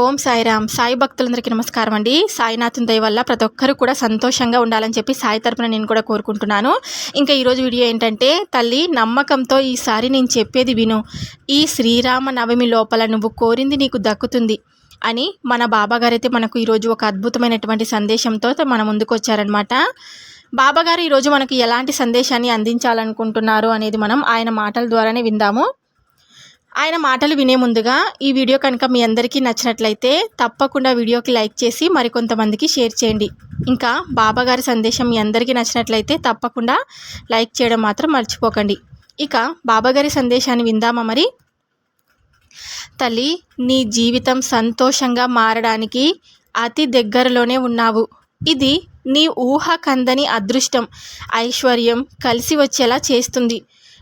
ఓం సాయిరామ్. సాయి భక్తులందరికీ నమస్కారం అండి. సాయినాథుని దయ వల్ల ప్రతి ఒక్కరు కూడా సంతోషంగా ఉండాలని చెప్పి సాయి తరపున నేను కూడా కోరుకుంటున్నాను. ఇంకా ఈరోజు వీడియో ఏంటంటే తల్లి నమ్మకంతో ఈసారి నేను చెప్పేది విను. ఈ శ్రీరామ నవమి లోపల నువ్వు కోరింది నీకు దక్కుతుంది అని మన బాబాగారైతే మనకు ఈరోజు ఒక అద్భుతమైనటువంటి సందేశంతో మన ముందుకు వచ్చారనమాట బాబాగారు ఈరోజు మనకు ఎలాంటి సందేశాన్ని అందించాలనుకుంటున్నారు అనేది మనం ఆయన మాటల ద్వారానే విందాము. ఆయన మాటలు వినే ముందుగా ఈ వీడియో కనుక మీ అందరికీ నచ్చినట్లయితే తప్పకుండా వీడియోకి లైక్ చేసి మరికొంతమందికి షేర్ చేయండి. ఇంకా బాబాగారి సందేశం మీ అందరికీ నచ్చినట్లయితే తప్పకుండా లైక్ చేయడం మాత్రం మర్చిపోకండి. ఇక బాబాగారి సందేశాన్ని విందామా మరి? తల్లి నీ జీవితం సంతోషంగా మారడానికి అతి దగ్గరలోనే ఉన్నావు. ఇది నీ ఊహ కందని అదృష్టం ఐశ్వర్యం కలిసి వచ్చేలా చేస్తుంది.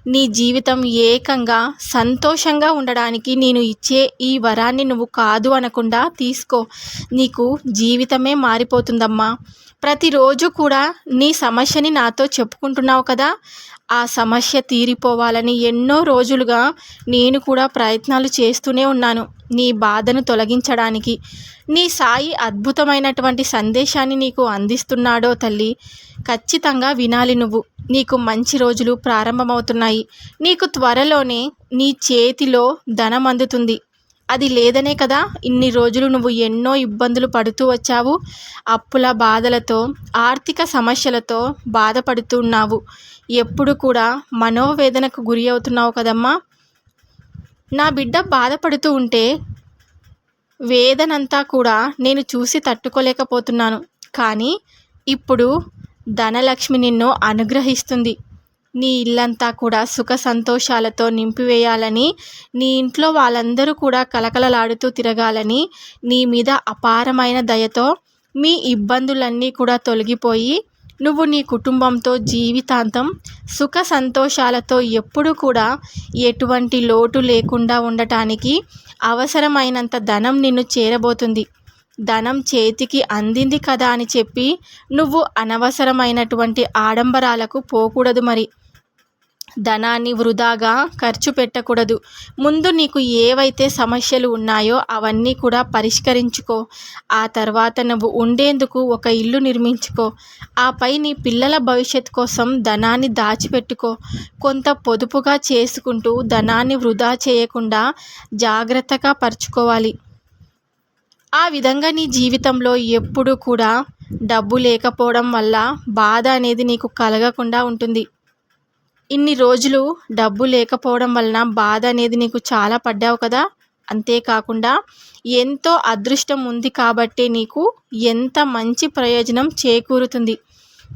నీ జీవితం ఏకంగా సంతోషంగా ఉండడానికి నేను ఇచ్చే ఈ వరాన్ని నువ్వు కాదు అనకుండా తీసుకో. నీకు జీవితమే మారిపోతుందమ్మా. ప్రతిరోజు కూడా నీ సమస్యని నాతో చెప్పుకుంటున్నావు కదా? ఆ సమస్య తీరిపోవాలని ఎన్నో రోజులుగా నేను కూడా ప్రయత్నాలు చేస్తూనే ఉన్నాను నీ బాధను తొలగించడానికి. నీ సాయి అద్భుతమైనటువంటి సందేశాన్ని నీకు అందిస్తున్నాడో తల్లి. ఖచ్చితంగా వినాలి నువ్వు. నీకు మంచి రోజులు ప్రారంభమవుతున్నాయి. నీకు త్వరలోనే నీ చేతిలో ధనం అందుతుంది. అది లేదనే కదా. ఇన్ని రోజులు నువ్వు ఎన్నో ఇబ్బందులు పడుతూ వచ్చావు. అప్పుల బాధలతో ఆర్థిక సమస్యలతో బాధపడుతున్నావు ఎప్పుడు కూడా మనోవేదనకు గురి అవుతున్నావు కదమ్మా. నా బిడ్డ బాధపడుతూ ఉంటే వేదనంతా కూడా నేను చూసి తట్టుకోలేకపోతున్నాను. కానీ ఇప్పుడు ధనలక్ష్మి నిన్ను అనుగ్రహిస్తుంది. నీ ఇల్లంతా కూడా సుఖ సంతోషాలతో నింపివేయాలని నీ ఇంట్లో వాళ్ళందరూ కూడా కలకలలాడుతూ తిరగాలని నీ మీద అపారమైన దయతో మీ ఇబ్బందులన్నీ కూడా తొలగిపోయి నువ్వు నీ కుటుంబంతో జీవితాంతం సుఖ సంతోషాలతో ఎప్పుడు కూడా ఎటువంటి లోటు లేకుండా ఉండటానికి అవసరమైనంత ధనం నిన్ను చేరబోతుంది. ధనం చేతికి అందింది కదా అని చెప్పి నువ్వు అనవసరమైనటువంటి ఆడంబరాలకు పోకూడదు మరి. ధనాన్ని వృధాగా ఖర్చు పెట్టకూడదు. ముందు నీకు ఏవైతే సమస్యలు ఉన్నాయో అవన్నీ కూడా పరిష్కరించుకో. ఆ తర్వాత నువ్వు ఉండేందుకు ఒక ఇల్లు నిర్మించుకో. ఆపై నీ పిల్లల భవిష్యత్ కోసం ధనాన్ని దాచిపెట్టుకో. కొంత పొదుపుగా చేసుకుంటూ ధనాన్ని వృధా చేయకుండా జాగ్రత్తగా పరుచుకోవాలి. ఆ విధంగా నీ జీవితంలో ఎప్పుడూ కూడా డబ్బు లేకపోవడం వల్ల బాధ అనేది నీకు కలగకుండా ఉంటుంది. ఇన్ని రోజులు డబ్బు లేకపోవడం వలన బాధ అనేది నీకు చాలా పడ్డావు కదా? అంతేకాకుండా ఎంతో అదృష్టం ఉంది కాబట్టి నీకు ఎంత మంచి ప్రయోజనం చేకూరుతుంది.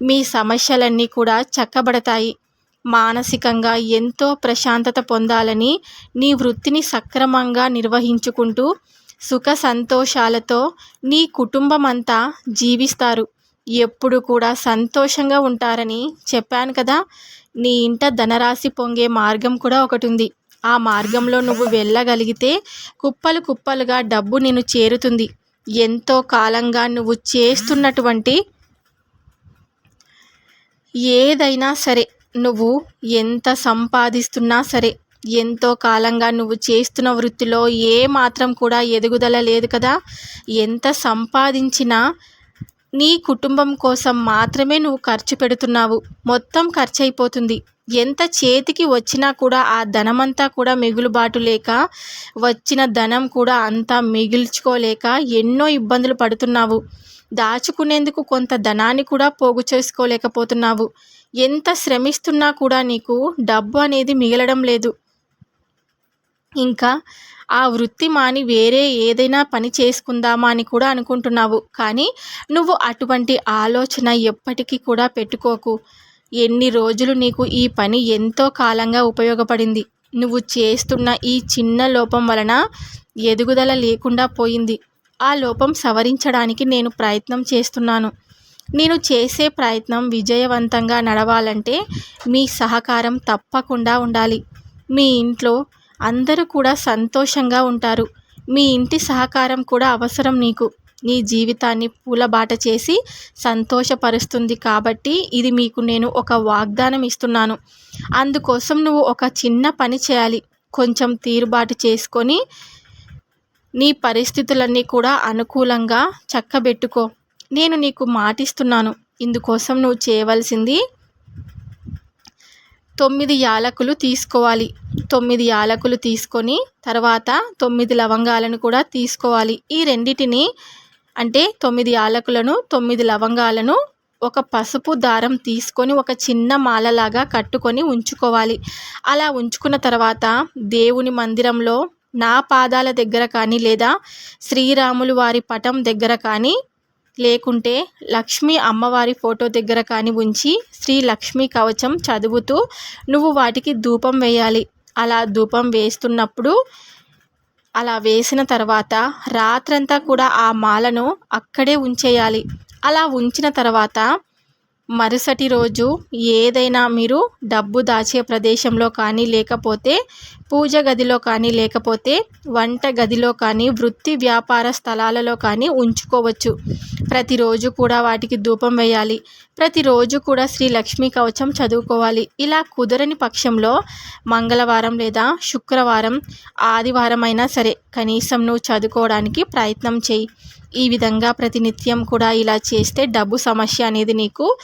మీ సమస్యలన్నీ కూడా చక్కబడతాయి. మానసికంగా ఎంతో ప్రశాంతత పొందాలని నీ వృత్తిని సక్రమంగా నిర్వహించుకుంటూ సుఖ సంతోషాలతో నీ కుటుంబం అంతా జీవిస్తారు. ఎప్పుడు కూడా సంతోషంగా ఉంటారని చెప్పాను కదా? నీ ఇంట ధనరాశి పొంగే మార్గం కూడా ఒకటి ఉంది ఆ మార్గంలో నువ్వు వెళ్ళగలిగితే కుప్పలు కుప్పలుగా డబ్బు నేను చేరుతుంది. ఎంతో కాలంగా నువ్వు చేస్తున్నటువంటి ఏదైనా సరే నువ్వు ఎంత సంపాదిస్తున్నా సరే ఎంతో కాలంగా నువ్వు చేస్తున్న వృత్తిలో ఏ మాత్రం కూడా ఎదుగుదల లేదు కదా. ఎంత సంపాదించినా నీ కుటుంబం కోసం మాత్రమే నువ్వు ఖర్చు పెడుతున్నావు. మొత్తం ఖర్చు అయిపోతుంది ఎంత చేతికి వచ్చినా కూడా ఆ ధనమంతా కూడా మిగులుబాటు లేక వచ్చిన ధనం కూడా అంతా మిగిల్చుకోలేక ఎన్నో ఇబ్బందులు పడుతున్నావు. దాచుకునేందుకు కొంత ధనాన్ని కూడా పోగు చేసుకోలేకపోతున్నావు. ఎంత శ్రమిస్తున్నా కూడా నీకు డబ్బు అనేది మిగలడం లేదు. ఇంకా ఆ వృత్తి మాని వేరే ఏదైనా పని చేసుకుందామా అని కూడా అనుకుంటున్నావు. కానీ నువ్వు అటువంటి ఆలోచన ఎప్పటికీ కూడా పెట్టుకోకు. ఎన్ని రోజులు నీకు ఈ పని ఎంతో కాలంగా ఉపయోగపడింది. నువ్వు చేస్తున్న ఈ చిన్న లోపం వలన ఎదుగుదల లేకుండా పోయింది. ఆ లోపం సవరించడానికి నేను ప్రయత్నం చేస్తున్నాను. నేను చేసే ప్రయత్నం విజయవంతంగా నడవాలంటే మీ సహకారం తప్పకుండా ఉండాలి. మీ ఇంట్లో అందరూ కూడా సంతోషంగా ఉంటారు. మీ ఇంటి సహకారం కూడా అవసరం నీకు. నీ జీవితాన్ని పూలబాట చేసి సంతోషపరుస్తుంది కాబట్టి ఇది మీకు నేను ఒక వాగ్దానం ఇస్తున్నాను. అందుకోసం నువ్వు ఒక చిన్న పని చేయాలి. కొంచెం తీరుబాటు చేసుకొని నీ పరిస్థితులన్నీ కూడా అనుకూలంగా చక్కబెట్టుకో. నేను నీకు మాటిస్తున్నాను. ఇందుకోసం నువ్వు చేయవలసింది తొమ్మిది యాలకులు తీసుకోవాలి. తొమ్మిది యాలకులు తీసుకొని తర్వాత తొమ్మిది లవంగాలను కూడా తీసుకోవాలి. ఈ రెండిటిని అంటే తొమ్మిది యాలకులను తొమ్మిది లవంగాలను ఒక పసుపు దారం తీసుకొని ఒక చిన్న మాలలాగా కట్టుకొని ఉంచుకోవాలి. అలా ఉంచుకున్న తర్వాత దేవుని మందిరంలో నా పాదాల దగ్గర కానీ లేదా శ్రీరాములు వారి పటం దగ్గర కానీ లేకుంటే లక్ష్మీ అమ్మవారి ఫోటో దగ్గర కానీ ఉంచి శ్రీ లక్ష్మీ కవచం చదువుతూ నువ్వు వాటికి ధూపం వేయాలి. అలా ధూపం వేస్తున్నప్పుడు అలా వేసిన తర్వాత రాత్రంతా కూడా ఆ మాలను అక్కడే ఉంచేయాలి. అలా ఉంచిన తర్వాత మరుసటి రోజు ఏదైనా మీరు డబ్బు దాచే ప్రదేశంలో కానీ లేకపోతే పూజ గదిలో కానీ లేకపోతే వంట గదిలో కానీ వృత్తి వ్యాపార స్థలాలలో కానీ ఉంచుకోవచ్చు. ప్రతిరోజు కూడా వాటికి ధూపం వేయాలి. ప్రతిరోజు కూడా శ్రీ లక్ష్మీ కవచం చదువుకోవాలి. ఇలా కుదరని పక్షంలో మంగళవారం లేదా శుక్రవారం ఆదివారం అయినా సరే కనీసం నువ్వు చదువుకోవడానికి ప్రయత్నం చేయి. ఈ విధంగా ప్రతినిత్యం కూడా ఇలా చేస్తే డబ్బు సమస్య అనేది నీకు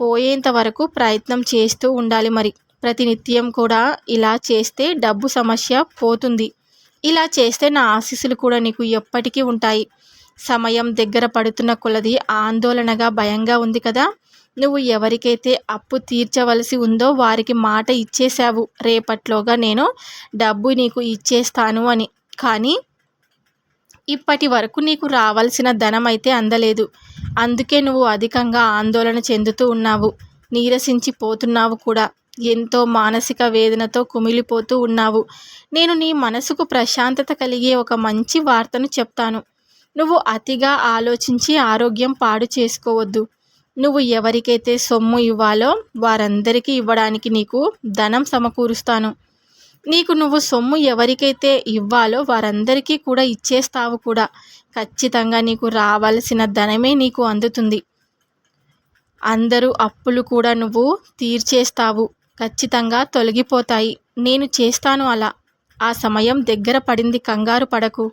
పోయేంత వరకు ప్రయత్నం చేస్తూ ఉండాలి మరి. ప్రతినిత్యం కూడా ఇలా చేస్తే డబ్బు సమస్య పోతుంది. ఇలా చేస్తే నా ఆశీస్సులు కూడా నీకు ఎప్పటికీ ఉంటాయి. సమయం దగ్గర పడుతున్న కొలది ఆందోళనగా భయంగా ఉంది కదా. నువ్వు ఎవరికైతే అప్పు తీర్చవలసి ఉందో వారికి మాట ఇచ్చేశావు. రేపట్లోగా నేను డబ్బు నీకు ఇచ్చేస్తాను అని. కానీ ఇప్పటి వరకు నీకు రావాల్సిన ధనం అయితే అందలేదు. అందుకే నువ్వు అధికంగా ఆందోళన చెందుతూ ఉన్నావు. నీరసించి పోతున్నావు కూడా. ఎంతో మానసిక వేదనతో కుమిలిపోతూ ఉన్నావు. నేను నీ మనసుకు ప్రశాంతత కలిగే ఒక మంచి వార్తను చెప్తాను. నువ్వు అతిగా ఆలోచించి ఆరోగ్యం పాడు చేసుకోవద్దు. నువ్వు ఎవరికైతే సొమ్ము ఇవ్వాలో వారందరికీ ఇవ్వడానికి నీకు ధనం సమకూరుస్తాను. నీకు నువ్వు సొమ్ము ఎవరికైతే ఇవ్వాలో వారందరికీ కూడా ఇచ్చేస్తావు కూడా. ఖచ్చితంగా నీకు రావాల్సిన ధనమే నీకు అందుతుంది. అందరూ అప్పులు కూడా నువ్వు తీర్చేస్తావు. ఖచ్చితంగా తొలగిపోతాయి. నేను చేస్తాను అలా. ఆ సమయం దగ్గర పడింది. కంగారు పడకు.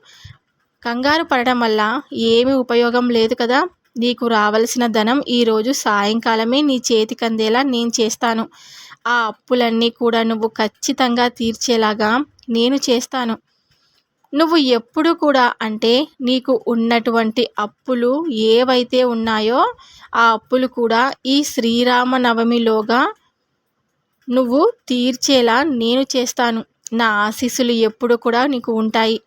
కంగారు పడడం వల్ల ఏమి ఉపయోగం లేదు కదా. నీకు రావలసిన ధనం ఈరోజు సాయంకాలమే నీ చేతికి అందేలా నేను చేస్తాను. ఆ అప్పులన్నీ కూడా నువ్వు ఖచ్చితంగా తీర్చేలాగా నేను చేస్తాను. నువ్వు ఎప్పుడు కూడా అంటే నీకు ఉన్నటువంటి అప్పులు ఏవైతే ఉన్నాయో ఆ అప్పులు కూడా ఈ శ్రీరామనవమిలోగా నువ్వు తీర్చేలా నేను చేస్తాను. నా ఆశీస్సులు ఎప్పుడు కూడా నీకు ఉంటాయి.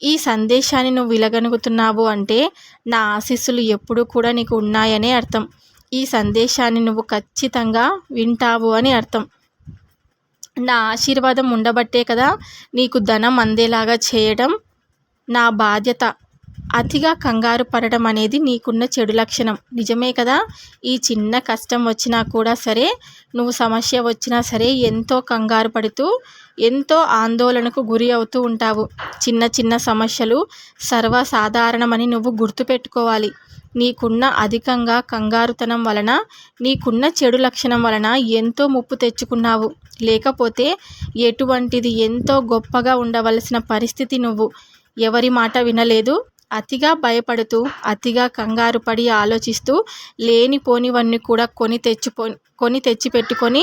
ఈ సందేశాన్ని నువ్వు విలగనుగుతున్నావు అంటే నా ఆశీస్సులు ఎప్పుడు కూడా నీకు ఉన్నాయనే అర్థం. ఈ సందేశాన్ని నువ్వు ఖచ్చితంగా వింటావు అని అర్థం. నా ఆశీర్వాదం ఉండబట్టే కదా నీకు ధనం అందేలాగా చేయడం నా బాధ్యత. అతిగా కంగారు పడడం అనేది నీకున్న చెడు లక్షణం. నిజమే కదా? ఈ చిన్న కష్టం వచ్చినా కూడా సరే నువ్వు సమస్య వచ్చినా సరే ఎంతో కంగారు పడుతూ ఎంతో ఆందోళనకు గురి అవుతూ ఉంటావు. చిన్న చిన్న సమస్యలు సర్వసాధారణమని నువ్వు గుర్తుపెట్టుకోవాలి. నీకున్న అధికంగా కంగారుతనం వలన నీకున్న చెడు లక్షణం వలన ఎంతో ముప్పు తెచ్చుకున్నావు. లేకపోతే ఎటువంటిది ఎంతో గొప్పగా ఉండవలసిన పరిస్థితి నువ్వు? ఎవరి మాట వినలేదు? అతిగా భయపడుతూ అతిగా కంగారు పడి ఆలోచిస్తూ లేనిపోనివన్నీ కూడా కొని తెచ్చుకో కొని తెచ్చిపెట్టుకొని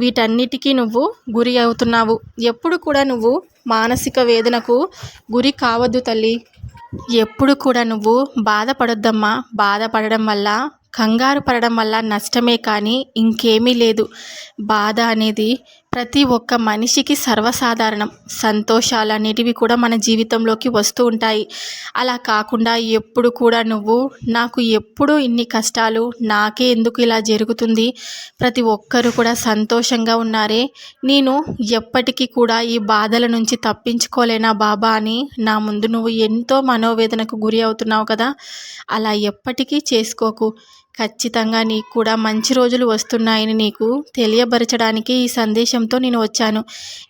వీటన్నిటికీ నువ్వు గురి అవుతున్నావు. ఎప్పుడు కూడా నువ్వు మానసిక వేదనకు గురి కావద్దు తల్లి. ఎప్పుడు కూడా నువ్వు బాధపడొద్దమ్మా. బాధపడడం వల్ల కంగారు పడడం వల్ల నష్టమే కానీ ఇంకేమీ లేదు. బాధ అనేది ప్రతి ఒక్క మనిషికి సర్వసాధారణం. సంతోషాలు అనేటివి కూడా మన జీవితంలోకి వస్తూ ఉంటాయి. అలా కాకుండా ఎప్పుడు కూడా నువ్వు నాకు ఎప్పుడు ఇన్ని కష్టాలు నాకే ఎందుకు ఇలా జరుగుతుంది? ప్రతి ఒక్కరు కూడా సంతోషంగా ఉన్నారే. నేను ఎప్పటికీ కూడా ఈ బాధల నుంచి తప్పించుకోలేనా బాబా అని? నా ముందు నువ్వు ఎంతో మనోవేదనకు గురి అవుతున్నావు కదా. అలా ఎప్పటికీ చేసుకోకు. ఖచ్చితంగా నీకు కూడా మంచి రోజులు వస్తున్నాయని నీకు తెలియపరచడానికి ఈ సందేశంతో నేను వచ్చాను.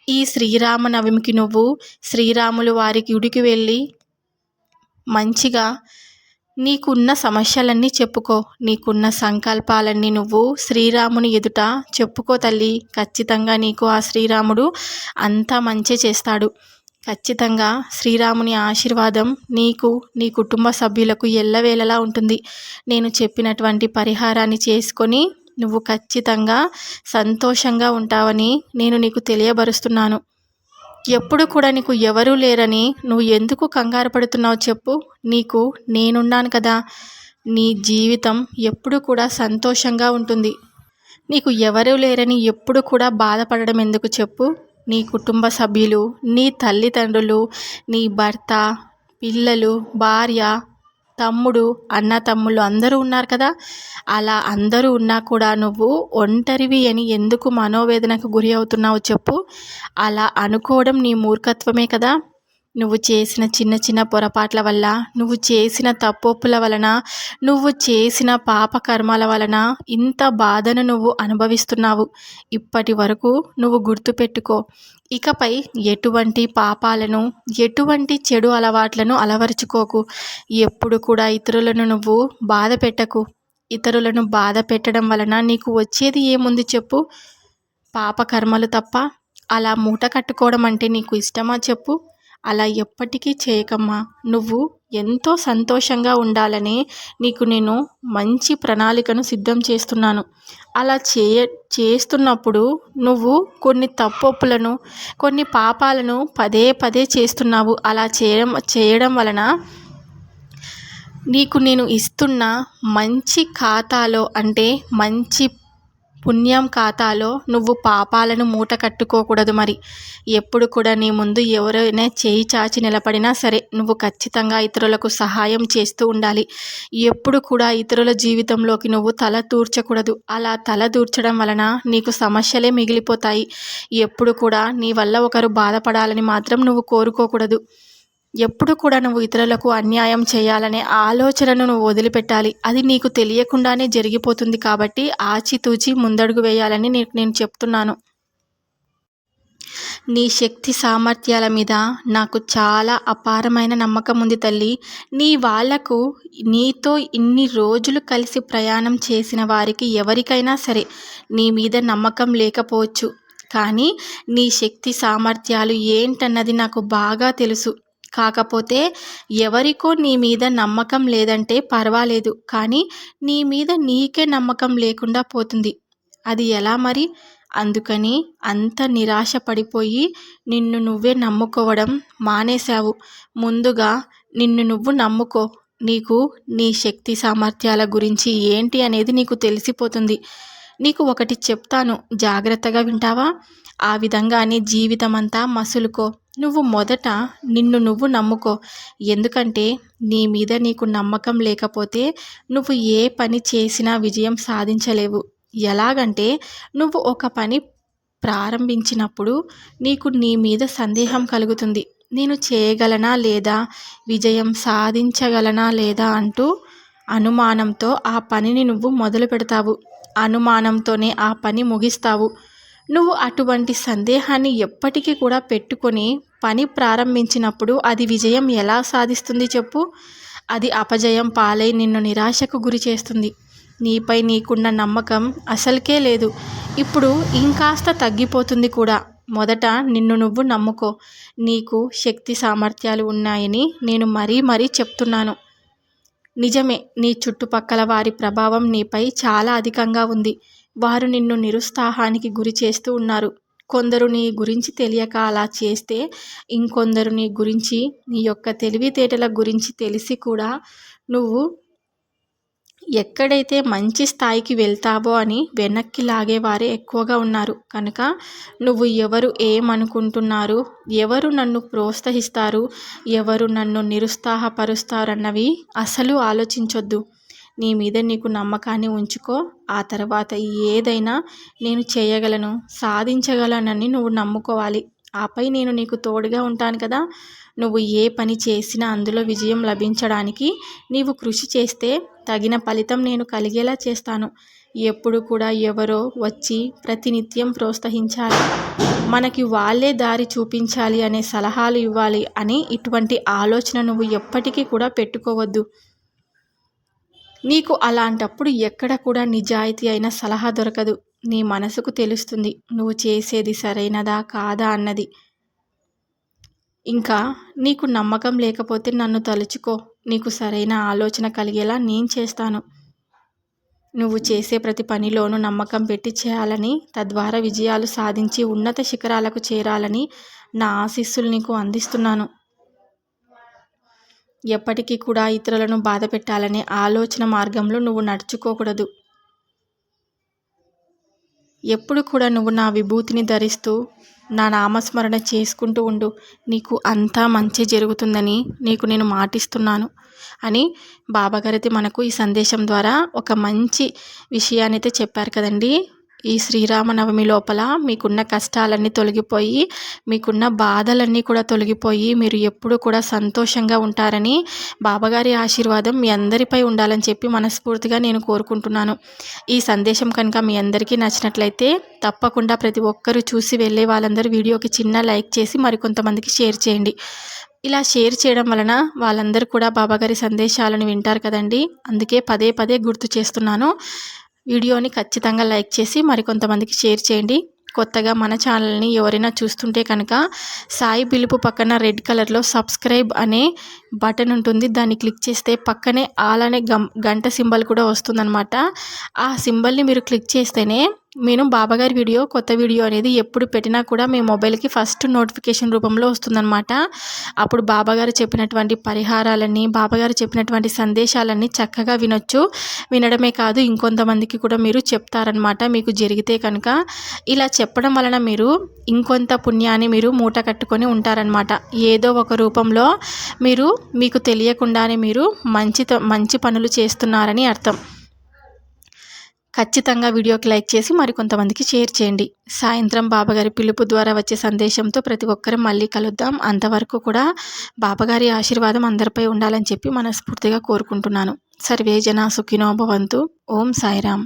ఈ శ్రీరామనవమికి నువ్వు శ్రీరాములు వారి గుడికి వెళ్ళి మంచిగా నీకున్న సమస్యలన్నీ చెప్పుకో. నీకున్న సంకల్పాలన్నీ నువ్వు శ్రీరాముని ఎదుట చెప్పుకో తల్లి. ఖచ్చితంగా నీకు ఆ శ్రీరాముడు అంతా మంచి చేస్తాడు. ఖచ్చితంగా శ్రీరాముని ఆశీర్వాదం నీకు నీ కుటుంబ సభ్యులకు ఎల్లవేళలా ఉంటుంది. నేను చెప్పినటువంటి పరిహారాన్ని చేసుకొని నువ్వు ఖచ్చితంగా సంతోషంగా ఉంటావని నేను నీకు తెలియబరుస్తున్నాను. ఎప్పుడు కూడా నీకు ఎవరూ లేరని నువ్వు ఎందుకు కంగారు పడుతున్నావు చెప్పు. నీకు నేనున్నాను కదా. నీ జీవితం ఎప్పుడు కూడా సంతోషంగా ఉంటుంది. నీకు ఎవరూ లేరని ఎప్పుడు కూడా బాధపడడం ఎందుకు చెప్పు. నీ కుటుంబ సభ్యులు నీ తల్లిదండ్రులు నీ భర్త పిల్లలు భార్య తమ్ముడు అన్న తమ్ముళ్ళు అందరూ ఉన్నారు కదా? అలా అందరూ ఉన్నా కూడా నువ్వు ఒంటరివి అని ఎందుకు మనోవేదనకు గురి అవుతున్నావు చెప్పు. అలా అనుకోవడం నీ మూర్ఖత్వమే కదా? నువ్వు చేసిన చిన్న చిన్న పొరపాట్ల వల్ల నువ్వు చేసిన తప్పొప్పుల వలన నువ్వు చేసిన పాపకర్మాల వలన ఇంత బాధను నువ్వు అనుభవిస్తున్నావు. ఇప్పటి వరకు నువ్వు గుర్తుపెట్టుకో ఇకపై ఎటువంటి పాపాలను ఎటువంటి చెడు అలవాట్లను అలవరుచుకోకు. ఎప్పుడు కూడా ఇతరులను నువ్వు బాధ పెట్టకు. ఇతరులను బాధ పెట్టడం వలన నీకు వచ్చేది ఏముంది చెప్పు. పాపకర్మలు తప్ప అలా మూట కట్టుకోవడం అంటే నీకు ఇష్టమా చెప్పు. అలా ఎప్పటికీ చేయకమ్మా. నువ్వు ఎంతో సంతోషంగా ఉండాలని నీకు నేను మంచి ప్రణాళికను సిద్ధం చేస్తున్నాను. అలా చేయ చేస్తున్నప్పుడు నువ్వు కొన్ని తప్పొప్పులను కొన్ని పాపాలను పదే పదే చేస్తున్నావు. అలా చేయడం చేయడం వలన నీకు నేను ఇస్తున్న మంచి ఖాతాలో అంటే మంచి పుణ్యం ఖాతాలో నువ్వు పాపాలను మూట కట్టుకోకూడదు మరి. ఎప్పుడు కూడా నీ ముందు ఎవరైనా చేయి చాచి నిలబడినా సరే నువ్వు ఖచ్చితంగా ఇతరులకు సహాయం చేస్తూ ఉండాలి. ఎప్పుడు కూడా ఇతరుల జీవితంలోకి నువ్వు తల దూర్చకూడదు. అలా తల దూర్చడం వలన నీకు సమస్యలే మిగిలిపోతాయి. ఎప్పుడు కూడా నీ వల్ల ఒకరు బాధపడాలని మాత్రం నువ్వు కోరుకోకూడదు. ఎప్పుడు కూడా నువ్వు ఇతరులకు అన్యాయం చేయాలనే ఆలోచనను నువ్వు వదిలిపెట్టాలి. అది నీకు తెలియకుండానే జరిగిపోతుంది కాబట్టి ఆచితూచి ముందడుగు వేయాలని నీకు నేను చెప్తున్నాను. నీ శక్తి సామర్థ్యాల మీద నాకు చాలా అపారమైన నమ్మకం ఉంది తల్లి. నీ వాళ్ళకు నీతో ఇన్ని రోజులు కలిసి ప్రయాణం చేసిన వారికి ఎవరికైనా సరే నీ మీద నమ్మకం లేకపోవచ్చు. కానీ నీ శక్తి సామర్థ్యాలు ఏంటన్నది నాకు బాగా తెలుసు. కాకపోతే ఎవరికో నీ మీద నమ్మకం లేదంటే పర్వాలేదు కానీ నీ మీద నీకే నమ్మకం లేకుండా పోతుంది. అది ఎలా మరి? అందుకని అంత నిరాశ పడిపోయి నిన్ను నువ్వే నమ్ముకోవడం మానేశావు. ముందుగా నిన్ను నువ్వు నమ్ముకో. నీకు నీ శక్తి సామర్థ్యాల గురించి ఏంటి అనేది నీకు తెలిసిపోతుంది. నీకు ఒకటి చెప్తాను. జాగ్రత్తగా వింటావా? ఆ విధంగానే జీవితమంతా మసులుకో. నువ్వు మొదట నిన్ను నువ్వు నమ్ముకో. ఎందుకంటే నీ మీద నీకు నమ్మకం లేకపోతే నువ్వు ఏ పని చేసినా విజయం సాధించలేవు. ఎలాగంటే నువ్వు ఒక పని ప్రారంభించినప్పుడు నీకు నీ మీద సందేహం కలుగుతుంది. నేను చేయగలనా లేదా? విజయం సాధించగలనా లేదా? అంటూ అనుమానంతో ఆ పనిని నువ్వు మొదలు పెడతావు అనుమానంతోనే ఆ పని ముగిస్తావు. నువ్వు అటువంటి సందేహాన్ని ఎప్పటికీ కూడా పెట్టుకొని పని ప్రారంభించినప్పుడు అది విజయం ఎలా సాధిస్తుంది చెప్పు. అది అపజయం పాలై నిన్ను నిరాశకు గురి చేస్తుంది. నీపై నీకున్న నమ్మకం అసలుకే లేదు. ఇప్పుడు ఇంకాస్త తగ్గిపోతుంది కూడా. మొదట నిన్ను నువ్వు నమ్ముకో. నీకు శక్తి సామర్థ్యాలు ఉన్నాయని నేను మరీ మరీ చెప్తున్నాను. నిజమే నీ చుట్టుపక్కల వారి ప్రభావం నీపై చాలా అధికంగా ఉంది. వారు నిన్ను నిరుత్సాహానికి గురి చేస్తూ ఉన్నారు. కొందరు నీ గురించి తెలియక అలా చేస్తే ఇంకొందరు నీ గురించి నీ యొక్క తెలివితేటల గురించి తెలిసి కూడా నువ్వు ఎక్కడైతే మంచి స్థాయికి వెళ్తావో అని వెనక్కి లాగేవారే ఎక్కువగా ఉన్నారు. కనుక నువ్వు ఎవరు ఏమనుకుంటున్నారు? ఎవరు నన్ను ప్రోత్సహిస్తారు? ఎవరు నన్ను నిరుత్సాహపరుస్తారన్నవి అసలు ఆలోచించొద్దు. నీ మీద నీకు నమ్మకాన్ని ఉంచుకో. ఆ తర్వాత ఏదైనా నేను చేయగలను సాధించగలనని నువ్వు నమ్ముకోవాలి. ఆపై నేను నీకు తోడుగా ఉంటాను కదా. నువ్వు ఏ పని చేసినా అందులో విజయం లభించడానికి నీవు కృషి చేస్తే తగిన ఫలితం నేను కలిగేలా చేస్తాను. ఎప్పుడు కూడా ఎవరో వచ్చి ప్రతినిత్యం ప్రోత్సహించాలి. మనకి వాళ్ళే దారి చూపించాలి అనే సలహాలు ఇవ్వాలి అని ఇటువంటి ఆలోచన నువ్వు ఎప్పటికీ కూడా పెట్టుకోవద్దు. నీకు అలాంటప్పుడు ఎక్కడ కూడా నిజాయితీ అయిన సలహా దొరకదు. నీ మనసుకు తెలుస్తుంది. నువ్వు చేసేది సరైనదా కాదా అన్నది. ఇంకా నీకు నమ్మకం లేకపోతే నన్ను తలుచుకో. నీకు సరైన ఆలోచన కలిగేలా నేను చేస్తాను. నువ్వు చేసే ప్రతి పనిలోనూ నమ్మకం పెట్టి చేయాలని తద్వారా విజయాలు సాధించి ఉన్నత శిఖరాలకు చేరాలని నా ఆశీస్సులు నీకు అందిస్తున్నాను. ఎప్పటికీ కూడా ఇతరులను బాధ పెట్టాలనే ఆలోచన మార్గంలో నువ్వు నడుచుకోకూడదు. ఎప్పుడు కూడా నువ్వు నా విభూతిని ధరిస్తూ నా నామస్మరణ చేసుకుంటూ ఉండు. నీకు అంతా మంచి జరుగుతుందని నీకు నేను మాటిస్తున్నాను అని బాబాగారైతే మనకు ఈ సందేశం ద్వారా ఒక మంచి విషయాన్ని అయితే చెప్పారు కదండి. ఈ శ్రీరామనవమి లోపల మీకున్న కష్టాలన్నీ తొలగిపోయి మీకున్న బాధలన్నీ కూడా తొలగిపోయి మీరు ఎప్పుడు కూడా సంతోషంగా ఉంటారని బాబాగారి ఆశీర్వాదం మీ అందరిపై ఉండాలని చెప్పి మనస్ఫూర్తిగా నేను కోరుకుంటున్నాను. ఈ సందేశం కనుక మీ అందరికీ నచ్చినట్లయితే తప్పకుండా ప్రతి ఒక్కరూ చూసి వెళ్ళే వాళ్ళందరూ వీడియోకి చిన్న లైక్ చేసి మరికొంతమందికి షేర్ చేయండి. ఇలా షేర్ చేయడం వలన వాళ్ళందరూ కూడా బాబాగారి సందేశాలను వింటారు కదండి. అందుకే పదే పదే గుర్తు చేస్తున్నాను. వీడియోని ఖచ్చితంగా లైక్ చేసి మరికొంతమందికి షేర్ చేయండి. కొత్తగా మన ఛానల్ని ఎవరైనా చూస్తుంటే కనుక సాయి పిలుపు పక్కన రెడ్ కలర్లో సబ్స్క్రైబ్ అనే బటన్ ఉంటుంది. దాన్ని క్లిక్ చేస్తే పక్కనే ఆల్ అనే గం గంట సింబల్ కూడా వస్తుందన్నమాట. ఆ సింబల్ని మీరు క్లిక్ చేస్తేనే నేను బాబాగారి వీడియో కొత్త వీడియో అనేది ఎప్పుడు పెట్టినా కూడా మీ మొబైల్కి ఫస్ట్ నోటిఫికేషన్ రూపంలో వస్తుందన్నమాట. అప్పుడు బాబాగారు చెప్పినటువంటి పరిహారాలన్నీ బాబాగారు చెప్పినటువంటి సందేశాలన్నీ చక్కగా వినొచ్చు. వినడమే కాదు ఇంకొంతమందికి కూడా మీరు చెప్తారనమాట మీకు జరిగితే కనుక. ఇలా చెప్పడం వలన మీరు ఇంకొంత పుణ్యాన్ని మీరు మూట కట్టుకొని ఉంటారనమాట ఏదో ఒక రూపంలో మీరు మీకు తెలియకుండానే మీరు మంచి మంచి పనులు చేస్తున్నారని అర్థం. ఖచ్చితంగా వీడియోకి లైక్ చేసి మరికొంతమందికి షేర్ చేయండి. సాయంత్రం బాబాగారి పిలుపు ద్వారా వచ్చే సందేశంతో ప్రతి ఒక్కరం మళ్ళీ కలుద్దాం. అంతవరకు కూడా బాబాగారి ఆశీర్వాదం అందరిపై ఉండాలని చెప్పి మనస్ఫూర్తిగా కోరుకుంటున్నాను. సర్వే జన సుఖినో భవంతు. ఓం సాయిరామ్.